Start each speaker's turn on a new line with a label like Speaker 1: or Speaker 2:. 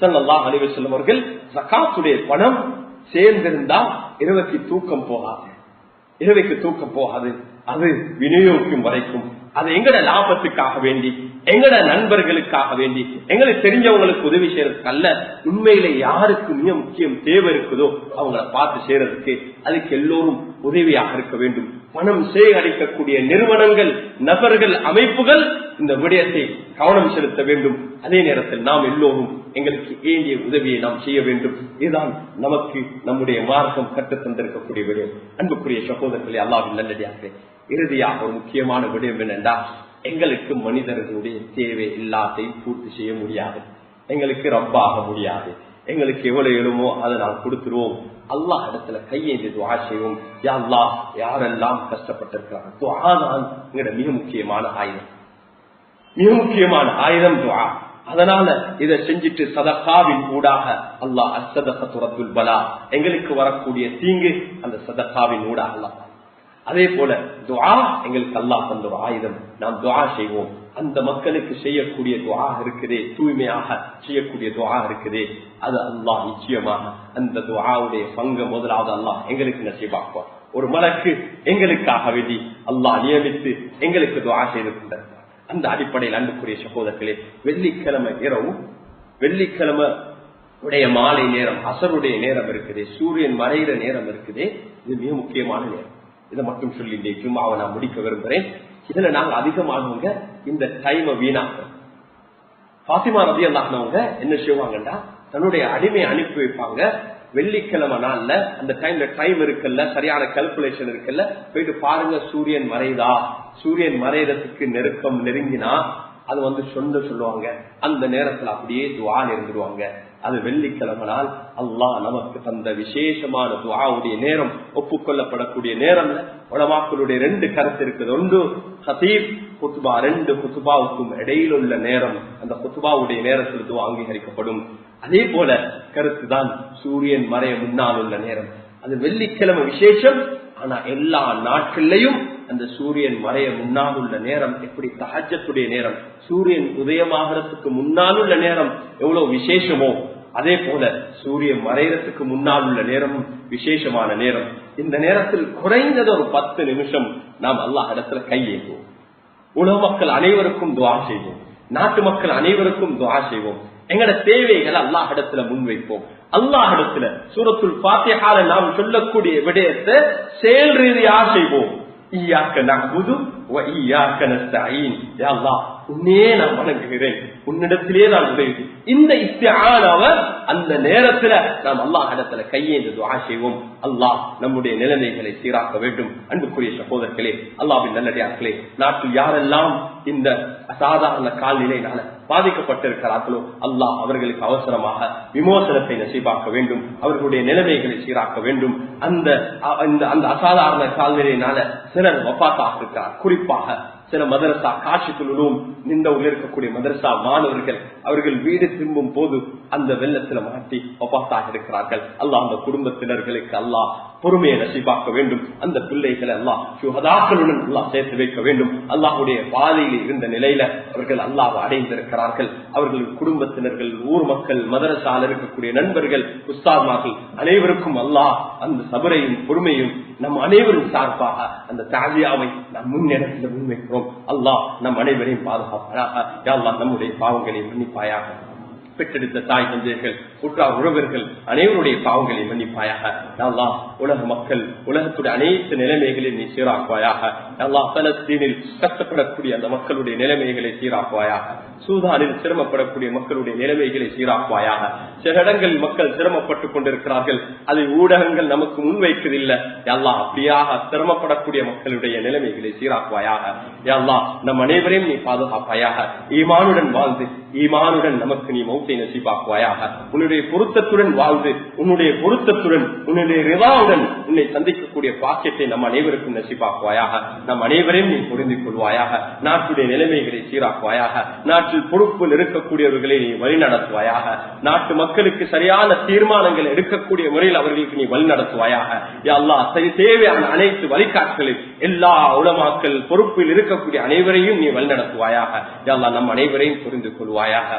Speaker 1: ஸல்லல்லாஹு அலைஹி வஸல்லம் அவர்கள் பணம் சேர்ந்திருந்தா இரவுக்கு தூக்கம் போகாது. இரவைக்கு தூக்கம் போகாது. அது விநியோகிக்கும் வரைக்கும். அது எங்கட லாபத்துக்காக வேண்டி எங்கட நண்பர்களுக்காக வேண்டி எங்களுக்கு தெரிஞ்சவங்களுக்கு உதவி செய்யறதுக்கு அல்ல. உண்மையில யாருக்கு மிக முக்கியம் தேவை இருக்குதோ அவங்கள பார்த்து செய்யறதுக்கு அதுக்கு எல்லோரும் உதவியாக இருக்க வேண்டும். பணம் சேகரிக்கக்கூடிய நிறுவனங்கள் நபர்கள் அமைப்புகள் இந்த விடயத்தை கவனம் செலுத்த வேண்டும். அதே நேரத்தில் நாம் எல்லோரும் எங்களுக்கு ஏந்திய உதவியை நாம் செய்ய வேண்டும். இதுதான் நமக்கு நம்முடைய மார்க்கம் கற்று தந்திருக்கக்கூடிய விடயம். அன்புக்குரிய சகோதரர்களை அல்லாவின் நல்லடியாக இறுதியாக ஒரு முக்கியமான விடயம் என்னென்றால் எங்களுக்கு மனிதர்களுடைய தேவை எல்லாத்தையும் பூர்த்தி செய்ய முடியாது. எங்களுக்கு ரப்பாக முடியாது. எங்களுக்கு எவ்வளவு எழுமோ அதை நாம் கொடுத்துருவோம். அல்லா இடத்துல கையேந்தி துவா செய்வோம். யா யாரெல்லாம் கஷ்டப்பட்டிருக்கிறாங்க? துவா தான் எங்களோட மிக முக்கியமான ஆயுதம். மிக முக்கியமான ஆயுதம் துவா. அதனால இதை செஞ்சுட்டு சதகாவின் ஊடாக அல்லாஹ் அசதகத்துரத்துல் பலா. எங்களுக்கு வரக்கூடிய தீங்கு அந்த சதகாவின் ஊடாக அல்லாஹ் அதே போல துவா எங்களுக்கு அல்லாஹ் தந்த ஒரு ஆயுதம். நாம் துவா செய்வோம். அந்த மக்களுக்கு செய்யக்கூடிய துவா இருக்குதே. தூய்மையாக செய்யக்கூடிய துவா இருக்குதே. அது அல்லாஹ் நிச்சயமாக அந்த துவாவுடைய பங்கு முதலாவது அல்லாஹ் எங்களுக்கு நசீபாக்குவார். ஒரு மலக்கு எங்களுக்காக வேண்டி அல்லாஹ் நியமித்து எங்களுக்கு துவா செய்து கொண்டிருக்கிறார் அந்த அடிப்படையில் அன்புக்குரிய சகோதரர்களே வெள்ளிக்கிழமை இரவு வெள்ளிக்கிழமை உடைய மாலை நேரம் அசருடைய நேரம் இருக்குது. சூரியன் மறைகிற நேரம் இருக்குது. இது மிக முக்கியமான நேரம். இதை மட்டும் சொல்லி இந்த ஜும்மாவை நான் முடிக்க விரும்புறேன். இதுல நாங்க அதிகமானவங்க இந்த டைமை வீணாக்குறோம் பாத்திமா ரதி அல்லாஹ்னவங்க என்ன செய்வாங்கன்னா தன்னுடைய அடிமையை அனுப்பி வைப்பாங்க. வெள்ளிக்கிழமை நாள்ல அந்த டைம்ல டைம் இருக்குல்ல சரியான கல்குலேஷன் இருக்குல்ல போயிட்டு பாருங்க சூரியன் மறைதா சூரியன் மறையறதுக்கு நெருக்கம் நெருங்கினா அது வந்து சொந்த சொல்லுவாங்க. அந்த நேரத்துல அப்படியே துவான் இருந்துருவாங்க அது வெள்ளிக்கிழமை நாள் அல்லாஹ் நமக்கு தந்த விசேஷமான துவாவுடைய நேரம் ஒப்புக்கொள்ளப்படக்கூடிய நேரம் உலமாக்களுடைய ரெண்டு கருத்து இருக்குது. ஒன்று ஹசீப் குத்துபா ரெண்டு குத்துபாவுக்கும் இடையில் உள்ள நேரம் அந்த குத்துபாவுடைய நேரத்தில் துவா அங்கீகரிக்கப்படும். அதே போல கருத்து தான் சூரியன் மறைய முன்னால் உள்ள நேரம். அது வெள்ளிக்கிழமை விசேஷம் ஆனா எல்லா நாட்கள்லையும் அந்த சூரியன் மறைய முன்னால் உள்ள நேரம் எப்படி தகஜத்துடைய நேரம்? சூரியன் உதயமாகறதுக்கு முன்னால் உள்ள நேரம் எவ்வளவு விசேஷமோ? அதே போல சூரியன் மறையறதுக்கு முன்னால் உள்ள நேரமும் விசேஷமான நேரம். இந்த நேரத்தில் குறைந்தது ஒரு பத்து நிமிஷம் நாம் அல்லாஹ் இடத்துல கையேற்றுவோம் உலக மக்கள் அனைவருக்கும் துவா செய்வோம். நாட்டு மக்கள் அனைவருக்கும் துவா செய்வோம். எங்கட தேவைகளை அல்லாஹ் இடத்துல முன்வைப்போம். அல்லாஹ் இடத்துல சூரத்துல் பாத்தியால நாம் சொல்லக்கூடிய விடயத்தை செயல் ரீதியா செய்வோம். إياك نعبد وإياك نستعين. يا الله உன்னே நான் வணங்குகிறேன். உன்னிடத்திலே நான் உதவி இந்த இஸ்தியானவ அந்த நேரத்துல நாம் அல்லாஹ் இடத்துல கையேந்து துவா செய்வோம். அல்லாஹ் நம்முடைய நிலைமைகளை சீராக்க வேண்டும். அன்புக்குரிய சகோதரர்களே அல்லாவின் நல்லடியார்களே நாட்டில் யாரெல்லாம் இந்த அசாதாரண கால்நிலையினால பாதிக்கப்பட்டிருக்கிறார்களோ அல்லாஹ் அவர்களுக்கு அவசரமாக விமோசனத்தை நசீபாக்க வேண்டும். அவர்களுடைய நிலைமைகளை சீராக்க வேண்டும். அந்த அந்த அசாதாரண கால்நிலையினால சிலர் வப்பாத்தாக இருக்கிறார் குறிப்பாக சில மதரசா காட்சிக்குள்ளும் நின்ற இருக்கக்கூடிய மதரசா மாணவர்கள் அவர்கள் வீடு திரும்பும் போது அந்த வெள்ளத்துல மாட்டி ஒப்பாத்தாக இருக்கிறார்கள். அல்லாஹ் அந்த குடும்பத்தினர்களுக்கு அல்லாஹ் பொறுமையை நசிபாக்க வேண்டும். அந்த பிள்ளைகளை அல்லாஹ் சுகதாக்களுடன் அல்லாஹ் சேர்த்து வைக்க வேண்டும். அல்லாஹுடைய பாதையில் இருந்த நிலையில அவர்கள் அல்லாஹ் அடைந்திருக்கிறார்கள். அவர்கள் குடும்பத்தினர்கள் ஊர் மக்கள் மதரசால இருக்கக்கூடிய நண்பர்கள் உஸ்தாமார்கள் அனைவருக்கும் அல்லாஹ் அந்த சபரையும் பொறுமையும் நம் அனைவரும் சார்பாக அந்த தாலியாவை நாம் முன்னெடுத்து முன்வைக்கிறோம். அல்லாஹ் நம் அனைவரையும் பாதுகாப்பாக யாழ்லா நம்முடைய பாவங்களை மன்னிப்பாயாக. பெற்றெடுத்த தாய் தந்தையர்கள் உற்றார் உறவர்கள் அனைவருடைய பாவங்களை மன்னிப்பாயாக. நல்லா உலக மக்கள் உலகத்துடைய அனைத்து நிலைமைகளையும் நீ சீராக்குவாயாக. நல்லா பலஸ்தீனில் கஷ்டப்படக்கூடிய அந்த மக்களுடைய நிலைமைகளை சீராக்குவாயாக. சூதானில் சிரமப்படக்கூடிய மக்களுடைய நிலைமைகளை சீராக்குவாயாக. சில இடங்களில் மக்கள் சிரமப்பட்டுக் கொண்டிருக்கிறார்கள். அதை ஊடகங்கள் நமக்கு முன்வைக்கவில்லை எல்லா அப்படியாக சிரமப்படக்கூடிய மக்களுடைய நிலைமைகளை சீராக்குவாயாக. எல்லா நம் அனைவரையும் நீ பாதுகாப்பாயாக. ஈமானுடன் வாழ்ந்து ஈமானுடன் நமக்கு நீ மௌத்தை நசிபாக்குவாயாக உன்னுடைய பொருத்தத்துடன் வாழ்ந்து உன்னுடைய பொருத்தத்துடன் உன்னுடைய ரிவாவுடன் உன்னை சந்திக்கக்கூடிய பாக்கியத்தை நம் அனைவருக்கும் நசிபாக்குவாயாக. நம் அனைவரையும் நீ புரிந்து கொள்வாயாக. நாட்டுடைய நிலைமைகளை சீராக்குவாயாக. நாட்டில் பொறுப்பில் இருக்கக்கூடியவர்களை நீ வழிநடத்துவாயாக. நாட்டு மக்களுக்கு சரியான தீர்மானங்கள் எடுக்கக்கூடிய முறையில் அவர்களுக்கு நீ வழிநடத்துவாயாக. அல்லா தேவையான அனைத்து வழிகாட்டுகளில் எல்லா உலமாக்கள் பொறுப்பில் இருக்கக்கூடிய அனைவரையும் நீ வழிநடத்துவாயாக. அல்லா நம் அனைவரையும் புரிந்து கொள்வாயாக.